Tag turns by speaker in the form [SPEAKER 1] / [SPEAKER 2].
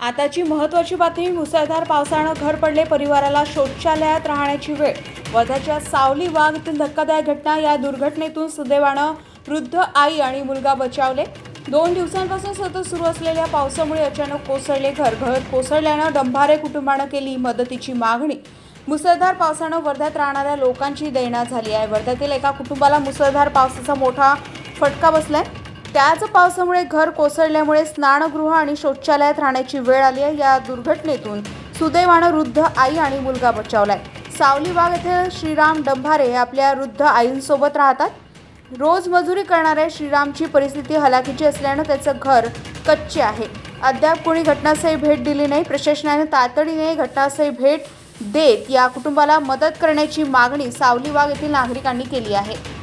[SPEAKER 1] आताची महत्त्वाची बातमी मुसळधार पावसानं घर पडले परिवाराला शौचालयात राहण्याची वेळ. वर्ध्याच्या सावली वाघ येथील धक्कादायक घटना या दुर्घटनेतून सुदैवानं वृद्ध आई आणि मुलगा बचावले. दोन दिवसांपासून सतत सुरू असलेल्या पावसामुळे अचानक कोसळले घर. घर कोसळल्यानं डंभारे कुटुंबानं केली मदतीची मागणी. मुसळधार पावसानं वर्ध्यात राहणाऱ्या लोकांची दैना झाली आहे. वर्ध्यातील एका कुटुंबाला मुसळधार पावसाचा मोठा फटका बसलाय. त्याच पावसामुळे घर कोसळल्यामुळे स्नानगृह आणि शौचालयात राहण्याची वेळ आली आहे. या दुर्घटनेतून सुदैवानं वृद्ध आई आणि मुलगा बचावलाय. सावलीबाग येथे श्रीराम डंभारे हे आपल्या वृद्ध आईंसोबत राहतात. रोज मजुरी करणाऱ्या श्रीरामची परिस्थिती हलाखीची असल्यानं त्याचं घर कच्चे आहे. अद्याप कोणी घटनास्थळी भेट दिली नाही. प्रशासनाने तातडीने घटनास्थळी भेट देत या कुटुंबाला मदत करण्याची मागणी सावलीबाग येथील नागरिकांनी केली आहे.